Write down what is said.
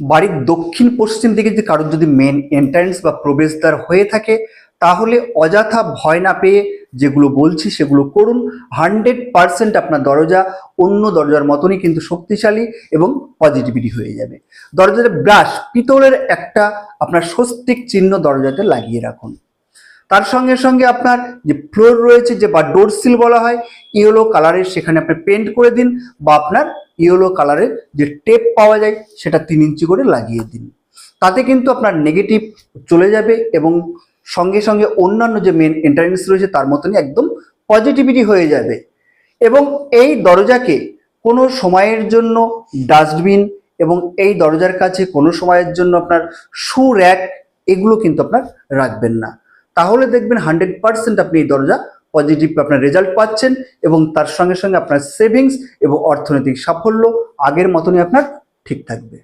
বাড়ির দক্ষিণ পশ্চিম দিকে যদি কারোর যদি মেন এন্ট্রান্স বা প্রবেশদ্বার হয়ে থাকে, তাহলে অযথা ভয় না পেয়ে যেগুলো বলছি সেগুলো করুন। হান্ড্রেড পারসেন্ট আপনার দরজা অন্য দরজার মতনই কিন্তু শক্তিশালী এবং পজিটিভিটি হয়ে যাবে। দরজার ব্রাশ পিতলের একটা আপনার স্বস্তিক চিহ্ন দরজাতে লাগিয়ে রাখুন। তার সঙ্গে সঙ্গে আপনার যে ফ্লোর রয়েছে যে বা ডোর সিল বলা হয় ইয়েলো কালারের সেখানে আপনি পেন্ট করে দিন বা আপনার ইয়েলো কালারের যে টেপ পাওয়া যায়, সেটা তিন ইঞ্চি করে লাগিয়ে দিন। তাতে কিন্তু আপনার নেগেটিভ চলে যাবে এবং সঙ্গে সঙ্গে অন্যান্য যে মেন এন্ট্রান্স রয়েছে, তার মতনই একদম পজিটিভিটি হয়ে যাবে। এবং এই দরজাকে কোনো সময়ের জন্য ডাস্টবিন এবং এই দরজার কাছে কোনো সময়ের জন্য আপনার শু র্যাক এগুলো কিন্তু আপনার রাখবেন না। তাহলে দেখবেন হান্ড্রেড পার্সেন্ট আপনি এই দরজা পজিটিভ আপনার রেজাল্ট পাচ্ছেন এবং তার সঙ্গে সঙ্গে আপনার সেভিংস এবং অর্থনৈতিক সাফল্য আগের মতনই আপনার ঠিক থাকবে।